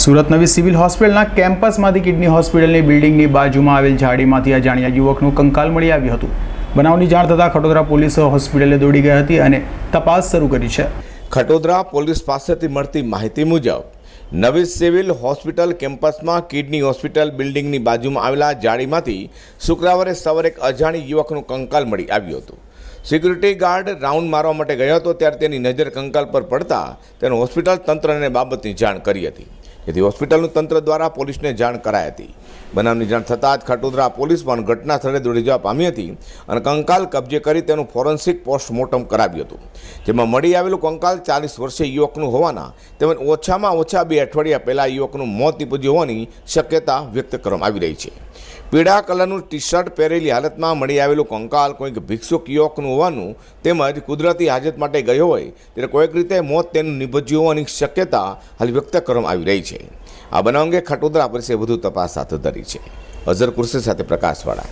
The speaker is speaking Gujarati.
સુરત નવી સિવિલ હોસ્પિટલના કેમ્પસમાંથી કિડની હોસ્પિટલની બિલ્ડિંગની બાજુમાં આવેલ ઝાડીમાંથી અજાણ્યા યુવકનું કંકાલ મળી આવ્યું હતું. બનાવની જાણ થતાં ખટોદરા પોલીસ હોસ્પિટલે દોડી ગઈ હતી અને તપાસ શરૂ કરી છે. ખટોદરા પોલીસ પાસેથી મળતી માહિતી મુજબ, નવી સિવિલ હોસ્પિટલ કેમ્પસમાં કિડની હોસ્પિટલ બિલ્ડિંગની બાજુમાં આવેલા જાળીમાંથી શુક્રવારે સવારે એક અજાણી યુવકનું કંકાલ મળી આવ્યું હતું. સિક્યુરિટી ગાર્ડ રાઉન્ડ મારવા માટે ગયો હતો, ત્યારે તેની નજર કંકાલ પર પડતા તેનું હોસ્પિટલ તંત્રને બાબતની જાણ કરી હતી. જેથી હોસ્પિટલનું તંત્ર દ્વારા પોલીસને જાણ કરાઈ હતી. બનાવની જાણ થતાં જ ખટોદરા પોલીસ પણ ઘટના સ્થળે દોડી જવા પામી હતી અને કંકાલ કબજે કરી તેનું ફોરેન્સિક પોસ્ટમોર્ટમ કરાવ્યું હતું. જેમાં મળી આવેલું કંકાલ ચાલીસ વર્ષીય યુવકનું હોવાના તેમજ ઓછામાં ઓછા બે અઠવાડિયા પહેલાં યુવકનું મોત નીપજ્યું હોવાની શક્યતા વ્યક્ત કરવામાં આવી રહી છે. પીળા કલરનું ટી શર્ટ પહેરેલી હાલતમાં મળી આવેલું કંકાલ કોઈક ભિક્ષુક યુવકનું હોવાનું તેમજ કુદરતી હાજત માટે ગયો હોય ત્યારે કોઈક રીતે મોત તેનું નિપજ્યું હોવાની શક્યતા હાલ વ્યક્ત કરવામાં આવી રહી છે. આ બનાવ અંગે ખટોદરા પોલીસે વધુ તપાસ હાથ ધરી છે. અઝર કુર્સી સાથે પ્રકાશવાળા.